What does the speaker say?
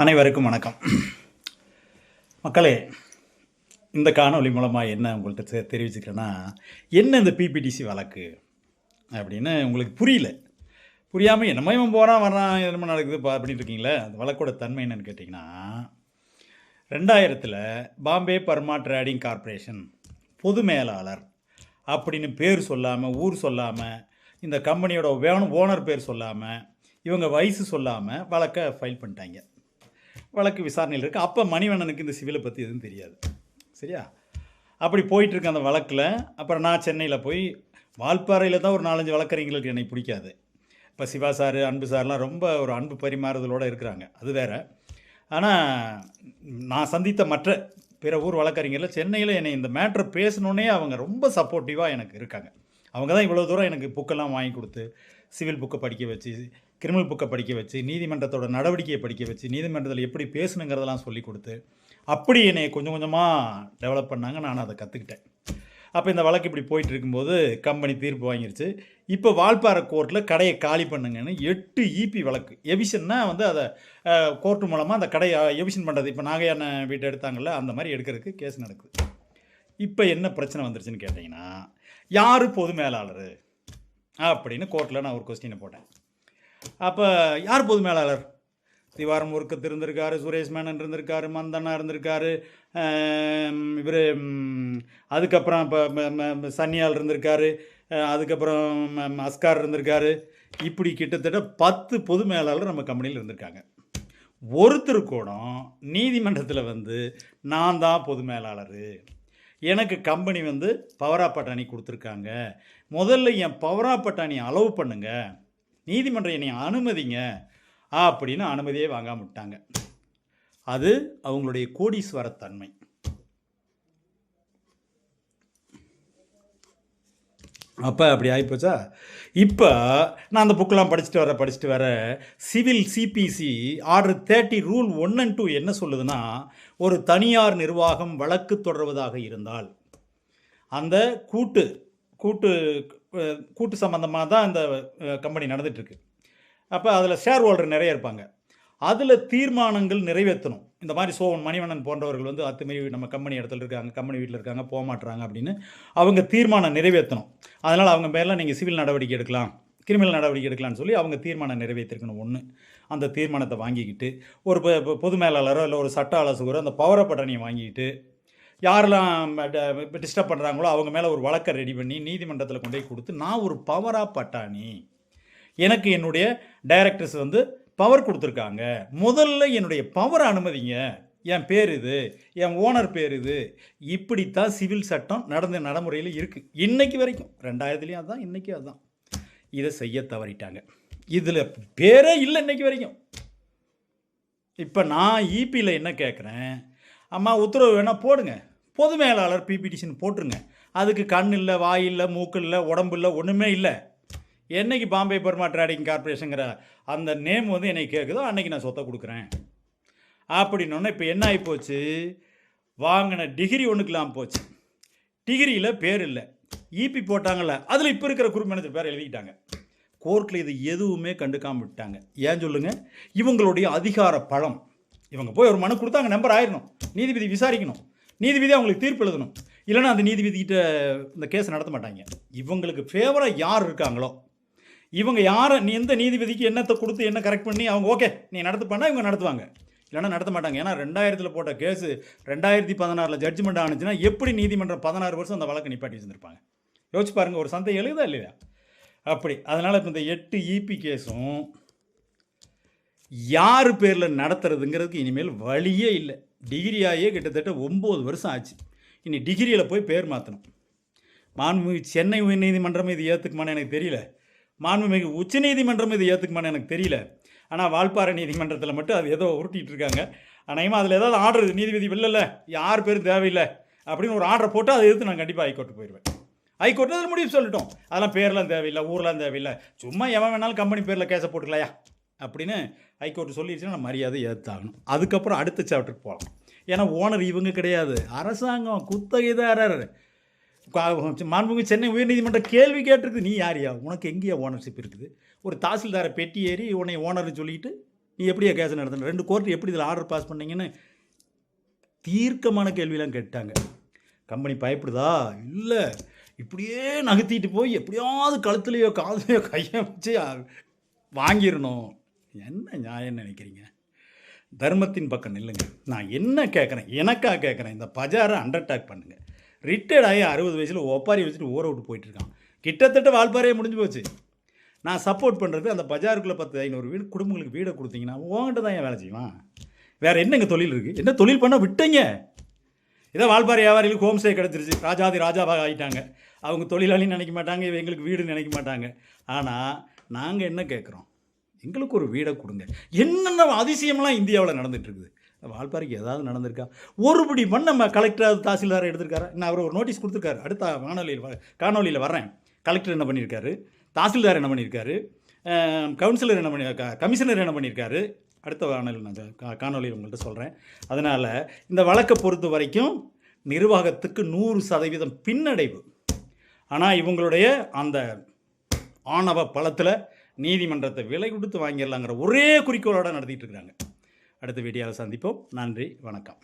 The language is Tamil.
அனைவருக்கும் வணக்கம். மக்களே இந்த காணொலி மூலமாக என்ன உங்கள்கிட்ட தெ- தெரிவிச்சுக்கிறேன்னா என்ன இந்த பிபிடிசி வழக்கு அப்படின்னு உங்களுக்கு புரியல. புரியாமல் என்னமோ இவன் போகிறான் வர்றான் என்னமோ நடக்குது பா அப்படின்னு இருக்கீங்களே. அந்த வழக்கோட தன்மை என்னன்னு கேட்டிங்கன்னா ரெண்டாயிரத்தில் பாம்பே பர்மா ட்ரேடிங் கார்ப்பரேஷன் பொது மேலாளர் அப்படின்னு பேர் சொல்லாமல் ஊர் சொல்லாமல் இந்த கம்பெனியோட வேணும் ஓனர் பேர் சொல்லாமல் இவங்க வயசு சொல்லாமல் வழக்கை ஃபைல் பண்ணிட்டாங்க. வழக்கு விசாரணையில் இருக்குது அப்போ மணிவண்ணனுக்கு இந்த சிவிலை பற்றி எதுவும் தெரியாது. சரியா? அப்படி போயிட்டுருக்க அந்த வழக்கில் அப்புறம் நான் சென்னையில் போய் வால்பாறையில் தான் ஒரு நாலஞ்சு வழக்கறிஞர்களுக்கு என்னை பிடிக்காது. இப்போ சிவா சார் அன்பு சார்லாம் ரொம்ப ஒரு அன்பு பரிமாறுதலோடு இருக்கிறாங்க. அது வேற. ஆனால் நான் சந்தித்த மற்ற பிற ஊர் வழக்கறிஞர்கள் சென்னையில் என்னை இந்த மேட்ரை பேசணுன்னே அவங்க ரொம்ப சப்போர்ட்டிவாக எனக்கு இருக்காங்க. அவங்க தான் இவ்வளோ தூரம் எனக்கு புக்கெல்லாம் வாங்கி கொடுத்து சிவில் புக்கை படிக்க வச்சு கிரிமினல் புக்கை படிக்க வச்சு நீதிமன்றத்தோட நடவடிக்கையை படிக்க வச்சு நீதிமன்றத்தில் எப்படி பேசணுங்கிறதெல்லாம் சொல்லி கொடுத்து அப்படி என்னை கொஞ்சம் கொஞ்சமாக டெவலப் பண்ணாங்க. நான் அதை கற்றுக்கிட்டேன் அப்போ இந்த வழக்கு இப்படி போயிட்டு இருக்கும்போது கம்பெனி தீர்ப்பு வாங்கிருச்சு. இப்போ வால்பாறை கோர்ட்டில் கடையை காலி பண்ணுங்கன்னு எட்டு இபி வழக்கு. எவிஷன்னா வந்து அதை கோர்ட்டு மூலமாக அந்த கடையை எவிஷன் பண்ணுறது இப்போ நாகையான வீட்டை எடுத்தாங்கல்ல அந்த மாதிரி எடுக்கிறதுக்கு கேஸ் நடக்குது. இப்போ என்ன பிரச்சனை வந்துருச்சுன்னு கேட்டிங்கன்னா யார் பொது மேலாளர்? அப்படின்னு கோர்ட்டில் நான் ஒரு கொஸ்டினை போட்டேன். அப்போ யார் பொது மேலாளர் திவாரம் முருக்கத்து இருந்திருக்காரு சுரேஷ் மேனன் இருந்திருக்காரு மந்தனா இருந்திருக்காரு இவர் அதுக்கப்புறம் இப்போ சன்னியால் இருந்திருக்காரு அதுக்கப்புறம் அஸ்கார் இருந்திருக்காரு. இப்படி கிட்டத்தட்ட பத்து பொது மேலாளர் நம்ம கம்பெனியில் இருந்திருக்காங்க. ஒருத்தர் கூட நீதிமன்றத்தில் வந்து நான் தான் பொது மேலாளர் எனக்கு கம்பெனி வந்து பவரா பட்டாணி கொடுத்துருக்காங்க. முதல்ல என் பவரா பட்டாணி அளவு பண்ணுங்கள் நீதிமன்றம் என்னை அனுமதிங்க அப்படின்னு அனுமதியே வாங்காம விட்டாங்க. அது அவங்களுடைய கோடீஸ்வர தன்மை அப்போ அப்படி ஆகிப்போச்சா இப்போ நான் அந்த புக்கெலாம் படிச்சுட்டு வர படிச்சுட்டு வர civil CPC order thirty rule one and two என்ன சொல்லுதுன்னா ஒரு தனியார் நிர்வாகம் வழக்கு தொடர்வதாக இருந்தால் அந்த கூட்டு கூட்டு கூட்டு சம்மந்தமாக தான் இந்த கம்பெனி நடந்துகிட்ருக்கு அப்போ அதில் ஷேர் ஹோல்டர் நிறைய இருப்பாங்க. அதில் தீர்மானங்கள் நிறைவேற்றணும். இந்த மாதிரி சோவன் மணிவண்ணன் போன்றவர்கள் வந்து அத்துமாரி நம்ம கம்பெனி இடத்துல இருக்காங்க கம்பெனி வீட்டில் இருக்காங்க போக மாட்டுறாங்க அப்படின்னு அவங்க தீர்மானம் நிறைவேற்றணும். அதனால் அவங்க பேரில் நீங்கள் சிவில் நடவடிக்கை எடுக்கலாம் கிரிமினல் நடவடிக்கை எடுக்கலாம்னு சொல்லி அவங்க தீர்மானம் நிறைவேற்றிருக்கணும் ஒன்று அந்த தீர்மானத்தை வாங்கிக்கிட்டு ஒரு பொது மேலாளரோ இல்லை ஒரு சட்ட ஆலோசகரோ அந்த பவர பட்டணியை வாங்கிக்கிட்டு யாரெல்லாம் டிஸ்டர்ப் பண்ணுறாங்களோ அவங்க மேலே ஒரு வழக்கை ரெடி பண்ணி நீதிமன்றத்தில் கொண்டு போய் கொடுத்து நான் ஒரு பவரா பட்டாணி. எனக்கு என்னுடைய டைரக்டர்ஸ் வந்து பவர் கொடுத்துருக்காங்க. முதல்ல என்னுடைய பவர் அனுமதிங்க. என் பேர் இது என் ஓனர் பேர் இது. இப்படித்தான் சிவில் சட்டம் நடந்த நடைமுறையில் இருக்குது இன்னைக்கு வரைக்கும் ரெண்டாயிரத்துலேயும் அதான் இன்றைக்கும் அதுதான் இதை செய்ய தவறிட்டாங்க. இதில் பேரே இல்லை இன்றைக்கி வரைக்கும். இப்போ நான் இபியில் என்ன கேட்குறேன் அம்மா உத்தரவு வேணால் போடுங்க. பொது மேலாளர் பிபிடிஷன் போட்டுருங்க. அதுக்கு கண் இல்லை வாய் இல்லை மூக்கு இல்லை உடம்பு இல்லை ஒன்றுமே இல்லை. என்னைக்கு பாம்பே பர்மா ட்ரேடிங் கார்பரேஷனுங்கிற அந்த நேம் வந்து என்னை கேட்குதோ அன்னைக்கு நான் சொத்தை கொடுக்குறேன். அப்படின்னோடனே இப்போ என்ன ஆகிப்போச்சு வாங்கின டிகிரி ஒன்றுக்கெல்லாம் போச்சு. டிகிரியில் பேர் இல்லை. இபி போட்டாங்கல்ல அதில் இப்போ இருக்கிற குரூப் மேனேஜர் பேர் எழுதிக்கிட்டாங்க. கோர்ட்டில் இது எதுவுமே கண்டுக்காம விட்டாங்க. ஏன் சொல்லுங்கள் இவங்களுடைய அதிகார பழம். இவங்க போய் ஒரு மனு கொடுத்தாங்க நம்பர் ஆயிடணும் நீதிபதி விசாரிக்கணும். நீதிபதி அவங்களுக்கு தீர்ப்பு எழுதணும். இல்லைன்னா அந்த நீதிபதிக்கிட்ட இந்த கேஸ் நடத்த மாட்டாங்க. இவங்களுக்கு ஃபேவராக யார் இருக்காங்களோ? இவங்க யாரை நீ எந்த நீதிபதிக்கு என்னத்தை கொடுத்து என்ன கரெக்ட் பண்ணி அவங்க ஓகே நீ நடத்துப்பானா இவங்க நடத்துவாங்க. இல்லைன்னா நடத்த மாட்டாங்க. ஏன்னா ரெண்டாயிரத்தில் போட்ட கேஸு ரெண்டாயிரத்தி பதினாறில் ஜட்ஜ்மெண்ட் ஆனிச்சுன்னா எப்படி நீதிமன்றம் பதினாறு வருஷம் அந்த வழக்கு நிப்பாட்டி வச்சுருப்பாங்க யோசிச்சு பாருங்கள் ஒரு சந்தை எழுதா இல்லையா? அப்படி. அதனால் இப்போ இந்த எட்டு இபி கேஸும் யார் பேரில் நடத்துறதுங்கிறதுக்கு இனிமேல் வழியே இல்லை. டிகிரியாகியே கிட்டத்தட்ட ஒம்பது வருஷம் ஆச்சு. இனி டிகிரியில் போய் பேர் மாற்றணும் மாண்புமிகு சென்னை உயர்நீதிமன்றம் இது ஏற்றுக்குமான்னு எனக்கு தெரியல. மாண்புமிகு உச்சநீதிமன்றம் இது ஏற்றுக்குமான்னு எனக்கு தெரியல. ஆனால் வால்பாறை நீதிமன்றத்தில் மட்டும் அது ஏதோ உருட்டிகிட்டு இருக்காங்க. அநேகமாக அதில் ஏதாவது ஆர்டர் நீதிபதி இல்லைல்ல யார் பேரும் தேவையில்லை அப்படின்னு ஒரு ஆர்டர் போட்டு அதை எதிர்த்து நான் கண்டிப்பாக ஹைகோர்ட்டு போயிடுவேன் ஹைகோர்ட்டு அதில் முடிவு சொல்லிட்டோம். அதெல்லாம் பேர்லாம் தேவையில்லை ஊர்லாம் தேவையில்லை. சும்மா எவன் வேணாலும் கம்பெனி பேரில் கேஸை போட்டுக்கலையா? அப்படின்னு ஹைகோர்ட் சொல்லிடுச்சுன்னா நான் மரியாதை ஏற்றாகணும் அதுக்கப்புறம் அடுத்த சாப்டருக்கு போகலாம் ஏன்னா ஓனர் இவங்க கிடையாது. அரசாங்கம் குத்தகைதாரர். மாண்புமிகு சென்னை உயர்நீதிமன்றம் கேள்வி கேட்டிருக்கு நீ யாரியா உனக்கு எங்கேயா ஓனர்ஷிப் இருக்குது? ஒரு தாசில்தாரை பெட்டி ஏறி உன்னை ஓனர்னு சொல்லிட்டு நீ எப்படியா கேஸ் நடத்தின? ரெண்டு கோர்ட்டு எப்படி இதில் ஆர்டர் பாஸ் பண்ணீங்கன்னு தீர்க்கமான கேள்வியெல்லாம் கேட்டாங்க. கம்பெனி பயப்படுதா? இல்லை. இப்படியே நகர்த்திட்டு போய் எப்படியாவது கழுத்துலையோ காதுலையோ கையை வச்சு வாங்கிடணும். என்ன நியாயம் நினைக்கிறீங்க? தர்மத்தின் பக்கம் நில்லுங்க. நான் என்ன கேட்குறேன்? எனக்கா கேட்குறேன்? இந்த பஜாரை அண்டர் அட்டாக் பண்ணுங்கள் ரிட்டையர்ட் ஆகி அறுபது வயசில் ஒப்பாரி வச்சுட்டு ஊற விட்டு போயிட்டுருக்கான். கிட்டத்தட்ட வாழ்ப்பாறையே முடிஞ்சு போச்சு. நான் சப்போர்ட் பண்ணுறது அந்த பஜாருக்குள்ளே பத்து ஐநூறு வீடு குடும்பங்களுக்கு வீடை கொடுத்தீங்கன்னா உங்கள்கிட்ட தான் ஏன் வேலை செய்வான். வேறு என்னங்க தொழில் இருக்குது என்ன தொழில் பண்ணால் விட்டீங்க. இதை வால்பாறை வியாபாரிகளுக்கு ஹோம் ஸ்டே கிடச்சிருச்சு. ராஜாதி ராஜாவாக ஆகிட்டாங்க அவங்க தொழிலாளின்னு நினைக்க மாட்டாங்க இவ எங்களுக்கு வீடுன்னு நினைக்க மாட்டாங்க. ஆனால் நாங்கள் என்ன கேட்குறோம்? எங்களுக்கு ஒரு வீடை கொடுங்க. என்னென்ன அதிசயமெலாம் இந்தியாவில் நடந்துகிட்ருக்குது வால்பாறைக்கு ஏதாவது நடந்திருக்கா? ஒருபடி மண் நம்ம கலெக்டர் தாசில்தார் எடுத்திருக்காரு? நான் அவர் ஒரு நோட்டீஸ் கொடுத்துருக்காரு. அடுத்த வானொலியில் வ- காணொலியில் வர்றேன். கலெக்டர் என்ன பண்ணியிருக்காரு? தாசில்தார் என்ன பண்ணியிருக்காரு? கவுன்சிலர் என்ன பண்ணி கமிஷனர் என்ன பண்ணியிருக்காரு? அடுத்த காணொலி நான் கா- காணொலியில் உங்கள்கிட்ட சொல்கிறேன் அதனால் இந்த வழக்கை பொறுத்த வரைக்கும் நிர்வாகத்துக்கு நூறு சதவீதம் பின்னடைவு. ஆனால் இவங்களுடைய அந்த ஆணவ பலத்தில் நீதிமன்றத்தை விலை கொடுத்து வாங்கிடலாங்கிற ஒரே குறிக்கோளோட நடத்திட்டு இருக்கிறாங்க. அடுத்த வீடியோவில் சந்திப்போம். நன்றி. வணக்கம்.